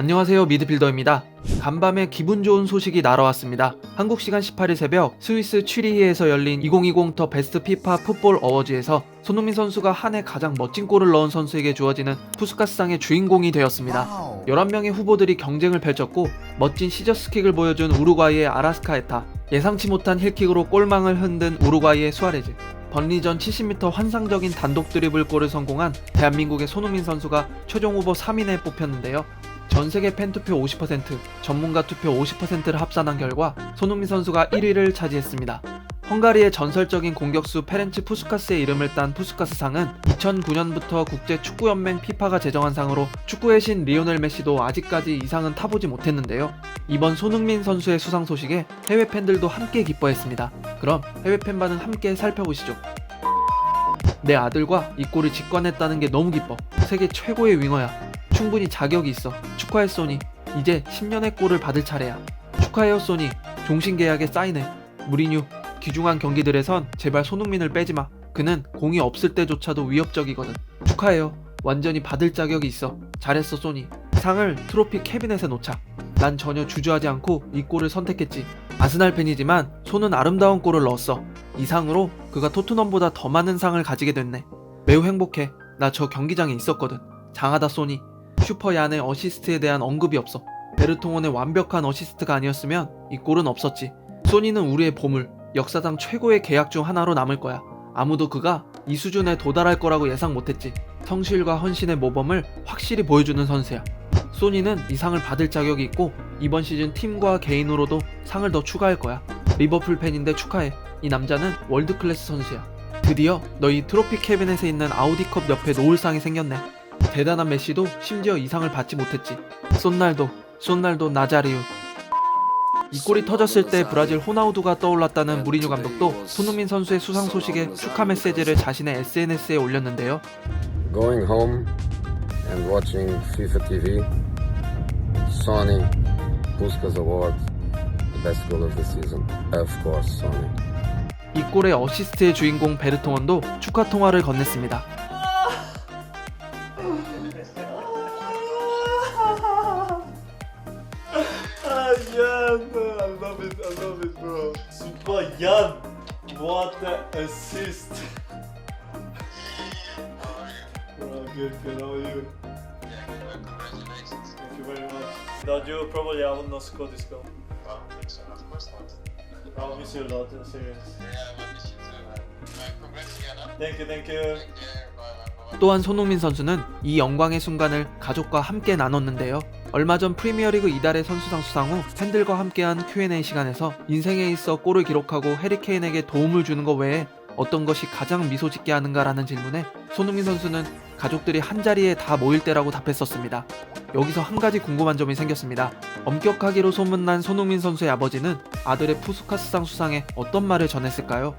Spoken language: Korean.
안녕하세요 미드필더입니다. 간밤에 기분 좋은 소식이 날아왔습니다. 한국 시간 18일 새벽 스위스 취리히에서 열린 2020더 베스트 피파 풋볼 어워즈에서 손흥민 선수가 한 해 가장 멋진 골을 넣은 선수에게 주어지는 푸스카스상의 주인공이 되었습니다. 11명의 후보들이 경쟁을 펼쳤고 멋진 시저스킥을 보여준 우루과이의 아라스카에타 예상치 못한 힐킥으로 골망을 흔든 우루과이의 수아레즈 번리전 70m 환상적인 단독 드리블 골을 성공한 대한민국의 손흥민 선수가 최종 후보 3인에 뽑혔는데요. 전 세계 팬 투표 50%, 전문가 투표 50%를 합산한 결과 손흥민 선수가 1위를 차지했습니다. 헝가리의 전설적인 공격수 페렌츠 푸스카스의 이름을 딴 푸스카스 상은 2009년부터 국제 축구연맹 피파가 제정한 상으로 축구의 신 리오넬 메시도 아직까지 이 상은 타보지 못했는데요. 이번 손흥민 선수의 수상 소식에 해외 팬들도 함께 기뻐했습니다. 그럼 해외 팬 반응 함께 살펴보시죠. 내 아들과 이 골을 직관했다는 게 너무 기뻐. 세계 최고의 윙어야. 충분히 자격이 있어. 축하해 소니. 이제 10년의 골을 받을 차례야. 축하해요 소니. 종신 계약에 사인해. 무리뉴. 귀중한 경기들에선 제발 손흥민을 빼지 마. 그는 공이 없을 때조차도 위협적이거든. 축하해요. 완전히 받을 자격이 있어. 잘했어 소니. 상을 트로피 캐비넷에 놓자. 난 전혀 주저하지 않고 이 골을 선택했지. 아스날 팬이지만 손은 아름다운 골을 넣었어. 이 상으로 그가 토트넘보다 더 많은 상을 가지게 됐네. 매우 행복해. 나 저 경기장에 있었거든. 장하다 소니. 슈퍼 얀의 어시스트에 대한 언급이 없어. 베르통원의 완벽한 어시스트가 아니었으면 이 골은 없었지. 소니는 우리의 보물, 역사상 최고의 계약 중 하나로 남을 거야. 아무도 그가 이 수준에 도달할 거라고 예상 못했지. 성실과 헌신의 모범을 확실히 보여주는 선수야. 소니는 이 상을 받을 자격이 있고 이번 시즌 팀과 개인으로도 상을 더 추가할 거야. 리버풀 팬인데 축하해. 이 남자는 월드 클래스 선수야. 드디어 너희 트로피 캐비넷에 있는 아우디컵 옆에 놓을 상이 생겼네. 대단한 메시도 심지어 이 상을 받지 못했지. 쏜날도, 쏜날도 나자리우. 이 골이 터졌을 때 브라질 호나우두가 떠올랐다는 무리뉴 감독도 손흥민 선수의 수상 소식에 축하 메시지를 자신의 SNS에 올렸는데요. Going home and watching FIFA TV, Sony, Puskas Award, the best goal of the season. Of course, Sony. 이 골의 어시스트의 주인공 베르통원도 축하 통화를 건넸습니다. Yan! I love it, I love it bro. Super Yan! What an assist! bro, good, good, how are you? Yeah, good congratulations. Thank you very much. Without you, probably I would not score this goal. I don't think so, of course not. I'll miss you a lot, I'm serious. Yeah, I will miss you too. Right, congrats again, huh? Thank you, thank you. Thank you. 또한 손흥민 선수는 이 영광의 순간을 가족과 함께 나눴는데요. 얼마 전 프리미어리그 이달의 선수상 수상 후 팬들과 함께한 Q&A 시간에서 인생에 있어 골을 기록하고 해리케인에게 도움을 주는 것 외에 어떤 것이 가장 미소 짓게 하는가라는 질문에 손흥민 선수는 가족들이 한 자리에 다 모일 때라고 답했었습니다. 여기서 한 가지 궁금한 점이 생겼습니다. 엄격하기로 소문난 손흥민 선수의 아버지는 아들의 푸스카스상 수상에 어떤 말을 전했을까요?